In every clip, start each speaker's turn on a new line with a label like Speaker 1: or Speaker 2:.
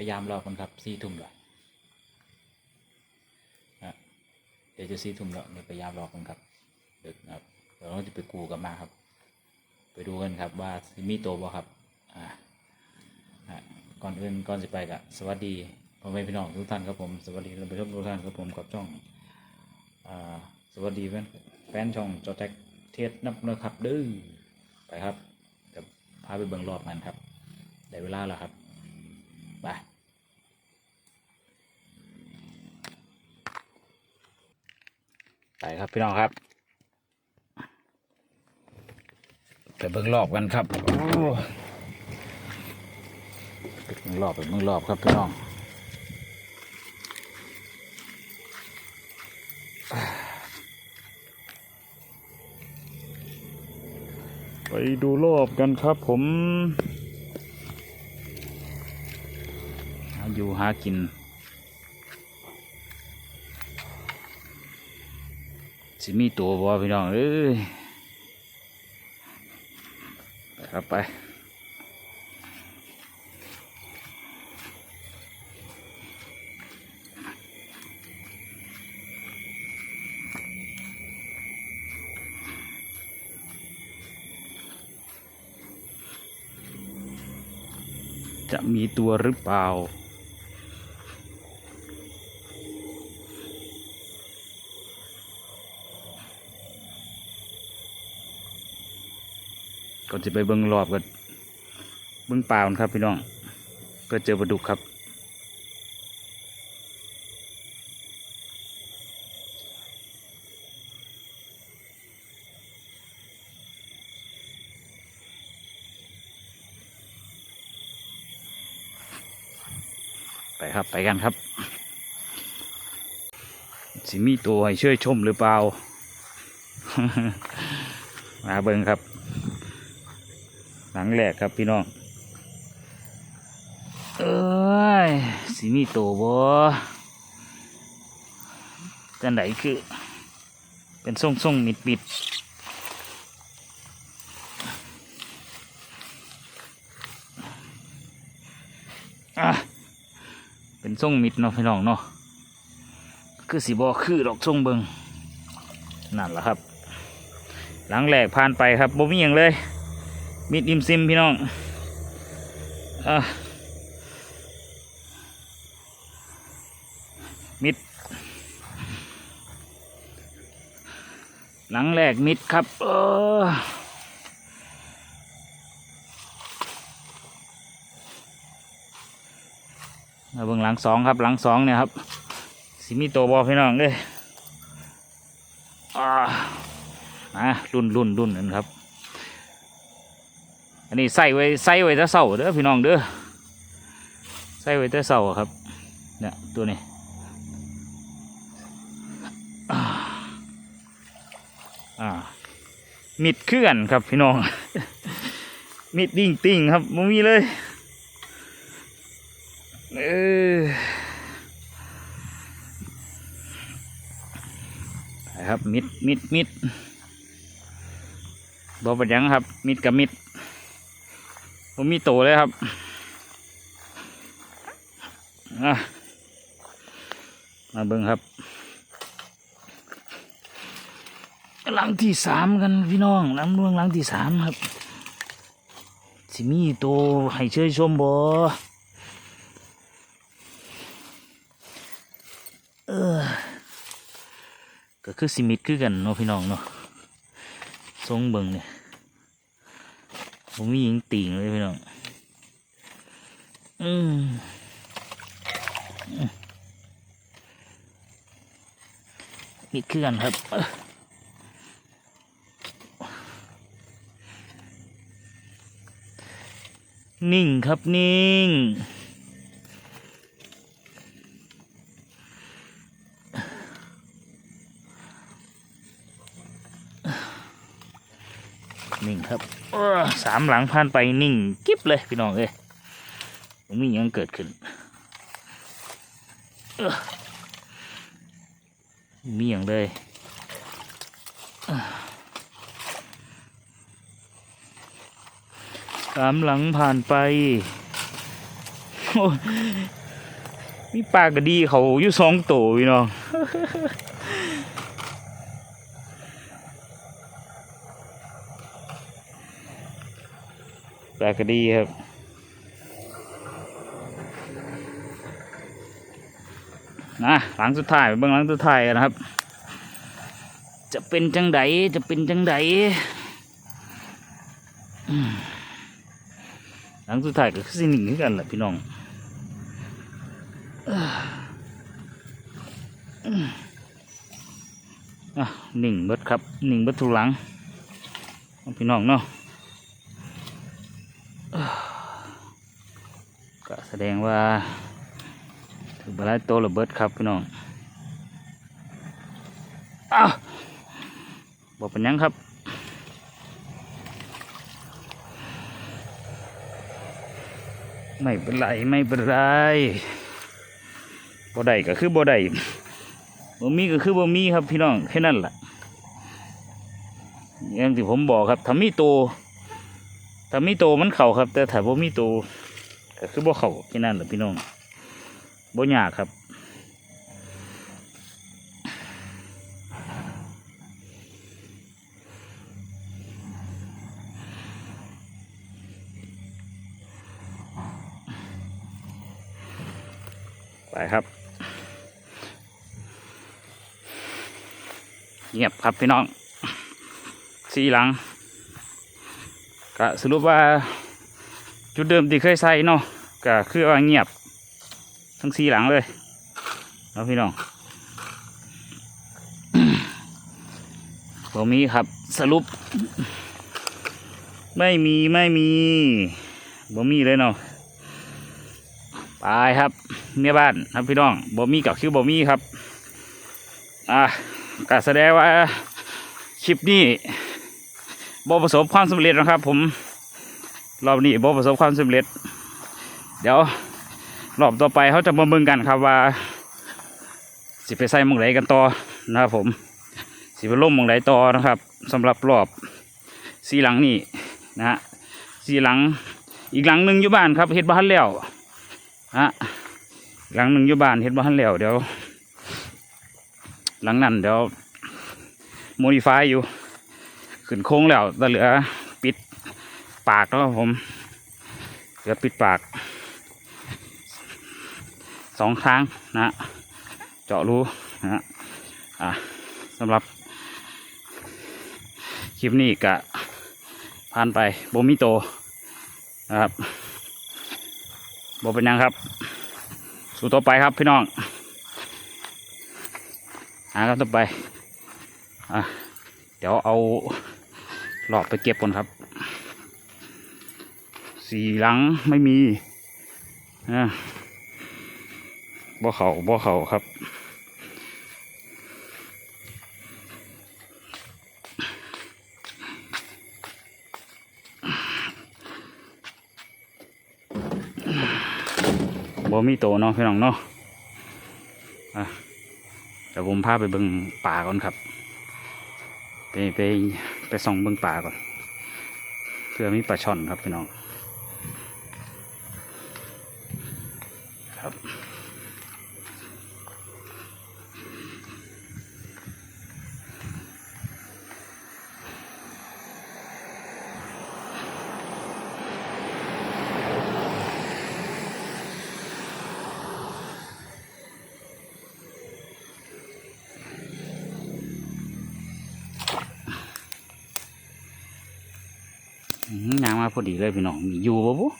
Speaker 1: พยายามรอคนครับสี่ทุ่มแล้วนะเดี๋ยวจะสี่ทุ่มแล้วเดี๋ยวพยายามรอคนครับดึกครับเดี๋ยวเราจะไปกูกันมาครับ ไปดูกันครับว่ามีโตวบ่ครับอ่าก่อนอื่นก่อนจะไปกะสวัสดีพ่อแม่พี่น้องทุกท่านครับผมสวัสดีท่านผู้ชมทุกท่านครับผมกับช่องอ่าสวัสดีแฟนแฟนช่องจอแจ็คเทสนับนะครับเด้อไปครับเดี๋ยวพาไปเบิ่งรอบกันครับได้เวลาแล้วครับ ไป ไปครับพี่น้องครับ ไปเบิ่งรอบกันครับไปเบิ่งรอบไปเบิ่งรอบครับพี่น้องไปดูรอบกันครับผมหาอยู่หากิน สิมีตัวบ่พี่น้องเอ้ยไปครับไปจะมีตัวหรือเปล่า ก่อนจะไปเบิ้งรอบกันเบิ้งเปล่าครับพี่น้องก็เจอปลาดุกครับไปครับไปกันครับ สิมีตัวให้ช่วยชมหรือเปล่า มาเบิ้งครับ หลังแรกครับพี่น้อง เอ้ยสิมีโตบ่จังไดคือ เป็นทรงทรงมิดมิดอะเป็นทรงมิดเนาะพี่น้องเนาะคือสีบอคือดอกทรงเบิงนั่นแหละครับ หลังแรกผ่านไปครับบ่มีหยังเลย มิดอิมซิมพี่น้องอะมิด หลังแรกมิดครับ เออเบิ่งหลังสองครับ หลังสองเนี่ยครับ สิมีตัวบอพี่น้องเด้ยอ่าอะรุ่นรุ่นรุ่นนั่นครับ อันนี้ใส่ไว้ใส่ไว้แต่เสาเด้อพี่น้องเด้อใส่ไว้แต่เสาครับเนี่ยตัวนี้อ่ามิดเคลื่อนครับพี่น้อง มิดดิ่งติ่งครับมัมีเลยเออครับมิดมิดมิดบอปัญญังครับ มิดกับมิด ผมมีโตเลยครับมาเบิ่งครับหลังที่สามกันพี่น้องหลังเมืองหลังที่สามครับ สิมีโตให้เชยชมบ่เออก็คือสิมิดคือกันเนาะพี่น้องเนาะทรงเบิ่งเนี่ย ผมมียิงติ่งเลยพี่น้องอืมมีเคลื่อนครับนิ่งครับนิ่ง ครับสามหลังผ่านไปนิ่งกิ๊บเลยพี่น้องเอ้ยมมียังเกิดขึ้นมีอย่างเลยสามหลังผ่านไปมีปลากระดีเขาอยู่สองตัวพี่น้อง ปลากระดีครับนะหลังสุดท้ายไปเบิ่งหลังสุดท้ายนะครับ จะเป็นจังไดจะเป็นจังไดหลังสุดท้ายก็คือสิหนึ่งคือกันแหละพี่น้องอะหนึ่งเบิดครับหนึ่งเบิดทุลังพี่น้องเนาะเอ้อ ก็แสดงว่าถือปลาไหลโตระเบิดครับพี่น้องอ้าวบอกเป็นยังครับไม่เป็นไรไม่เป็นไรบ่ได้ก็คือบ่ได้บ่มีก็คือบ่มีครับพี่น้องแค่นั้นแหละอย่างที่ผมบอกครับถ้ามีโตถ้ามีโตมันเข่าครับ แต่ถ้าบ่มีโต ก็คือบ่เขาแค่นั้นแหละพี่น้องบ่ยากครับไปครับ เงียบครับพี่น้องสีหลังก็สรุปว่า จุดเดิมที่เคยใส่เนาะก็คือว่าเงียบ ทั้งสีหลังเลยเอาพี่น้องผมมีครับสรุป ไม่มีไม่มีบ่มีเลยเนาะไปครับเมียบ้านครับพี่น้องบ่มีกับคือบ่มีครับ อะก็แสดงว่าคลิปนี้บ่ประสบความสำเร็จนะครับผม รอบนี้บ่ประสบความสำเร็จ เดี๋ยวรอบต่อไปเขาจะมาเบิ่งกันครับว่า สิไปใส่มองไหนกันต่อนะครับผม สิไปล่มมองไหนต่อนะครับสำหรับรอบสีหลังนี่นะฮะสีหลังอีกหลังหนึ่งอยู่บ้านครับเฮ็ดบ้านแล้วฮะหลังหนึ่งอยู่บ้านเฮ็ดบ้านแล้วเดี๋ยว หลังนั้นเดี๋ยวโมดิฟายอยู่ขึ้นโค้งแล้วแต่เหลือ ปากแล้วผมเหลือปิดปากสองครั้งนะ เจาะรูนะอะสำหรับ คลิปนี้กะผ่านไปโบมิโตนะครับโบเป็นยังครับ สู่ต่อไปครับพี่น้อง หากันต่อไปอะเดี๋ยวเอาหลอดไปเก็บก่อนครับ สี่หลังไม่มีอะบ่เขาบ่เขาครับ บ่มีโตเนาะพี่น้องเนาะอะเดี๋ยวผมพาไปเบิ่งป่าก่อนครับ ไปไปไปส่องเบิ่งป่าก่อน เพื่อมีปลาช่อนครับพี่น้อง ครับ อื้อหือยางมา พอดีเลยพี่น้องมีอยู่ปะปุ๊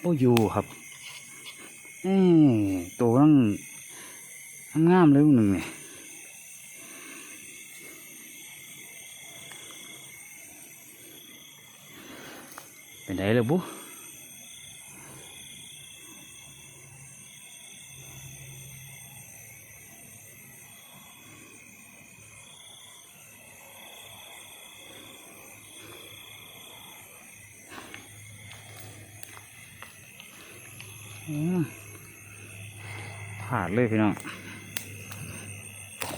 Speaker 1: โอ้ยู่ครับเอ้ตัวนั่งงามเลยหนึ่งเนี่ยเป็นไงเลยบุ๊ ผ่านเลยพี่น้องโค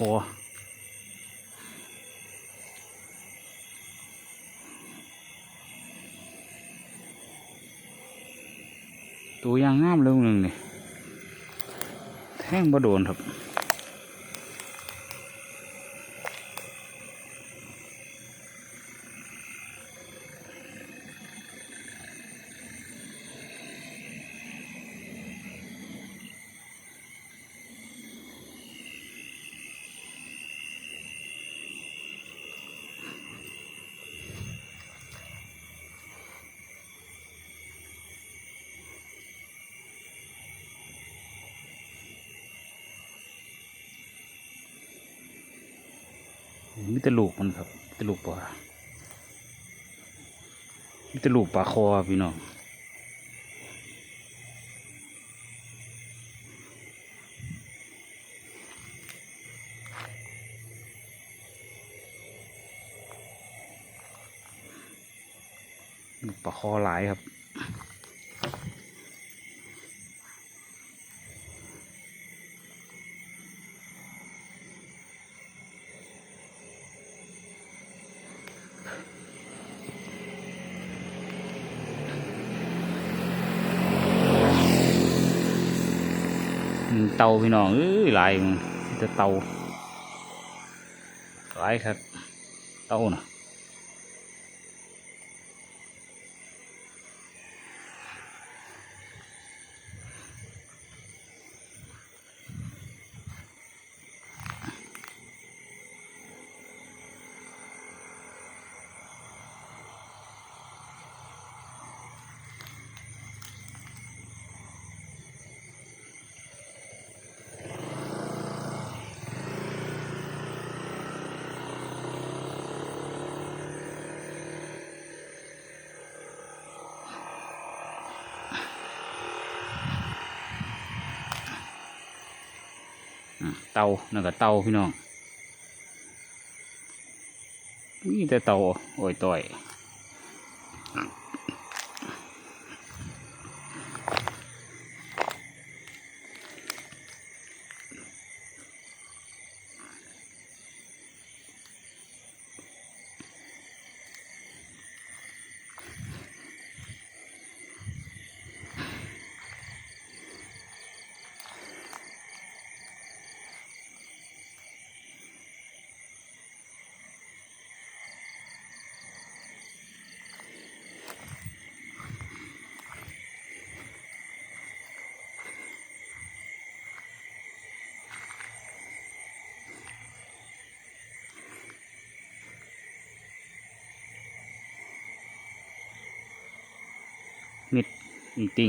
Speaker 1: ตัวยางงามลูกหนึ่งนี่แท่งบ่โดนครับ มีแต่ลูกมันครับมีแต่ลูกปลามีแต่ลูกปลาคอพี่น้องปลาคอหลายครับาพี่น้องเอ้ยหลายมันมีแต่เตาหลายครับเตาน่ะ เตานั่นก็เตาพี่น้องมีแต่เตาโอ้ยต่อย มิ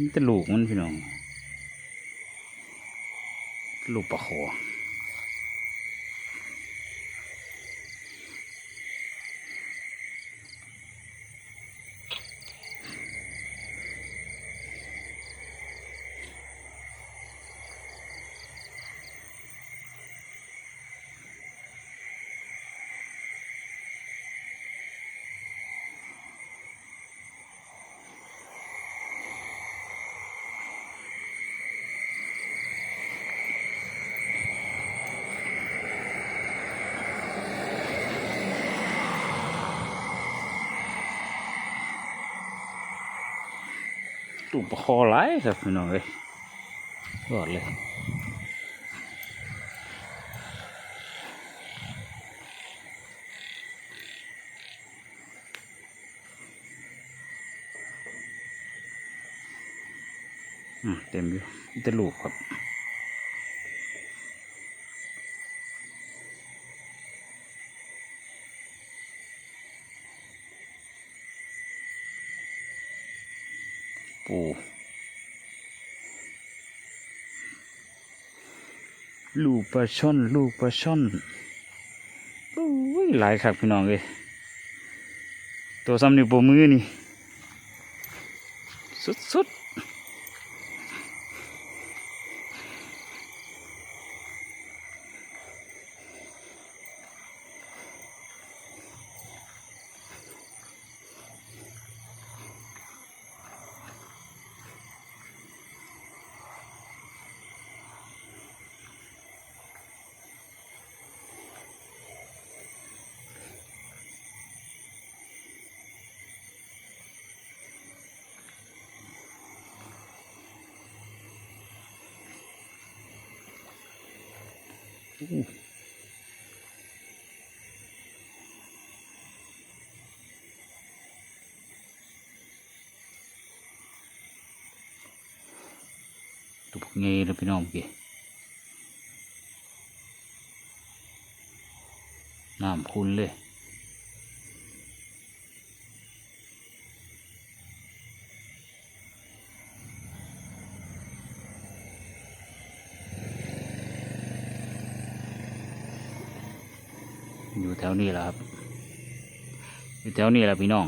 Speaker 1: นี่จะลูกมันพี่น้องลูกปลาคอ ตุ่มคอหลายครับพี่น้องเลยยอดเลยอืมเต็มอยู่มีแต่ลูกครับ ลูกปลาช่อน ลูกปลาช่อนโอ้ยหลายครับพี่น้องเลยตัวซ้ำนิ้วโป้งมือนี่ สุดๆ ตุกเงยเลยพี่น้องเกี้น้ำคุณเลย อยู่แถว นี้แหละครับ อยู่แถวนี้แหละพี่น้อง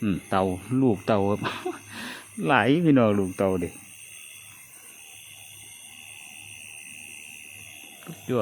Speaker 1: อืมเต่าลูกเต่าครับ หลายพี่น้องลูกเต่าเด็ก ยอ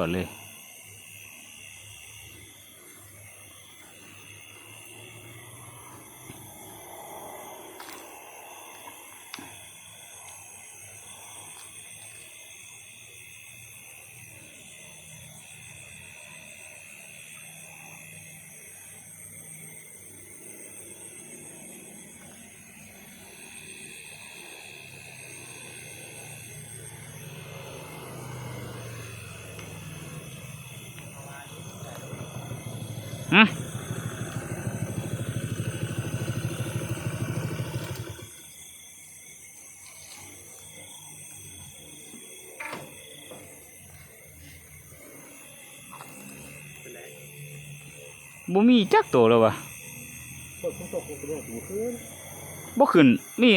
Speaker 1: บ่มีจักตัวแล้ววะบ่ขึ้นมี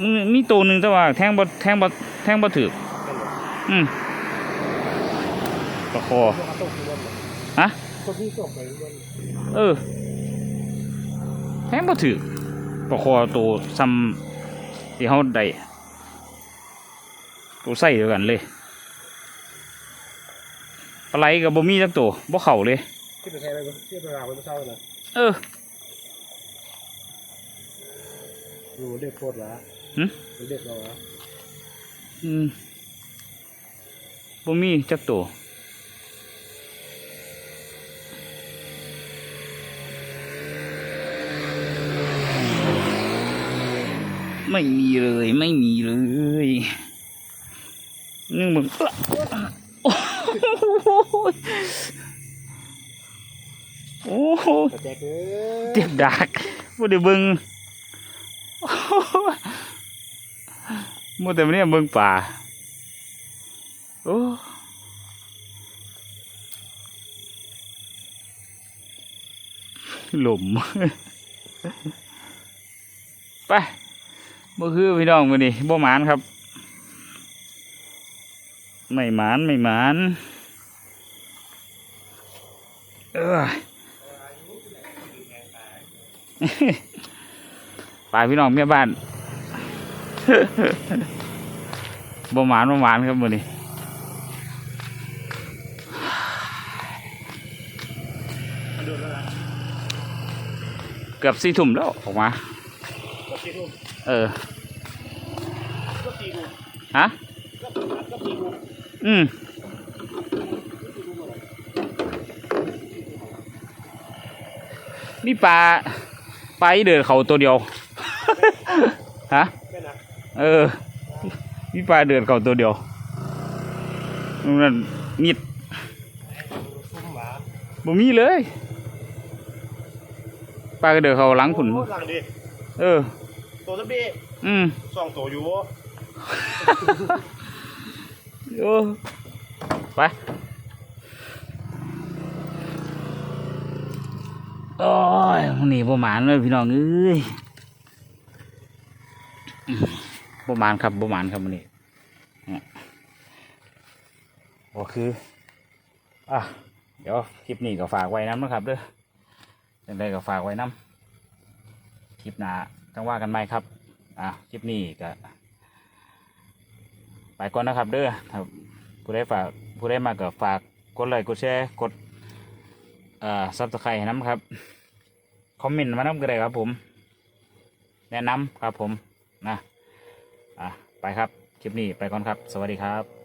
Speaker 1: มึงมีตัวหนึ่งแต่ว่าแทงบ่แทงบ่แทงบ่ถึก
Speaker 2: กันเลย
Speaker 1: อืมประคอฮะ
Speaker 2: พวกที่ตกไปทุกวัน
Speaker 1: เออ แทงบ่ถึกประคอตัวซ้ำที่เฮาได้ตัวใส่เดียวกันเลยปลาไหลก็บ่มีจักตัวบ่เข้าเลย
Speaker 2: ที่ไปใช้อะไรที่ไปราไปเมื่อเช้านะ
Speaker 1: เออ
Speaker 2: ดูเด็กโคตรละ
Speaker 1: หึ
Speaker 2: ดูเด็กเราละ
Speaker 1: อืมบ่มีจักตัวไม่มีเลยไม่มีเลยนึ่งมึงเอ้อโอ้โห โอ้โห
Speaker 2: กระแจกเอ้ย
Speaker 1: เจ็บดักบ่ได้เบิ่งโอ้โหมัวแต่เนี่ยเบิ่งป่าโอ้หลุมไปบ่คือพี่น้องมื้อนี้บ่หมานครับ ไม่หมานไม่หมานเออ ไปพี่น้องเมียบ้านบ่หมานบ่หมานครับมื้อนี้
Speaker 2: มันโดนแล้วนะ
Speaker 1: เกือบสี่ทุ่มแล้วออกมา
Speaker 2: ก็ตีทุ่ม
Speaker 1: เออ
Speaker 2: ก็ตีทุ่ม
Speaker 1: ฮะ
Speaker 2: ก็ตีทุ่มก็ตีทุ่ม
Speaker 1: อืม
Speaker 2: ตีทุ่มอะไร
Speaker 1: มีปลา ปลาอีเดินเขาตัวเดียว ฮะ
Speaker 2: แม่นะ
Speaker 1: เออมีปลาเดินเขาตัวเดียวนั่นมิด
Speaker 2: ทุ่มหมา
Speaker 1: บ่มีเลยปลาก็เดินเขาหลังขุน
Speaker 2: โอ้หลังดิ
Speaker 1: เออ
Speaker 2: ตัวสับดี
Speaker 1: อืม
Speaker 2: สองตัวอยู่
Speaker 1: โอ้ไป โอ้ยหนีประมาณเลยพี่น้องเอ้ยประมาณครับประมาณครับวันนี้เนี่ยก็คืออะเดี๋ยวคลิปนี้ก็ฝากไว้น้ำนะครับเด้อยังไงก็ฝากไว้น้ำคลิปหน้าต้องว่ากันไหมครับ อะคลิปนี้ก็ไปก่อนนะครับ เด้อถ้าผู้ได้ฝากผู้ได้มาก็ฝากกดไลค์กดแชร์กด อ่อซับสไครต์น้ำครับ คอมเมนต์มาน้ำก็ได้ครับผม แนะนำครับผมนะอะไปครับ คลิปนี้ไปก่อนครับ สวัสดีครับ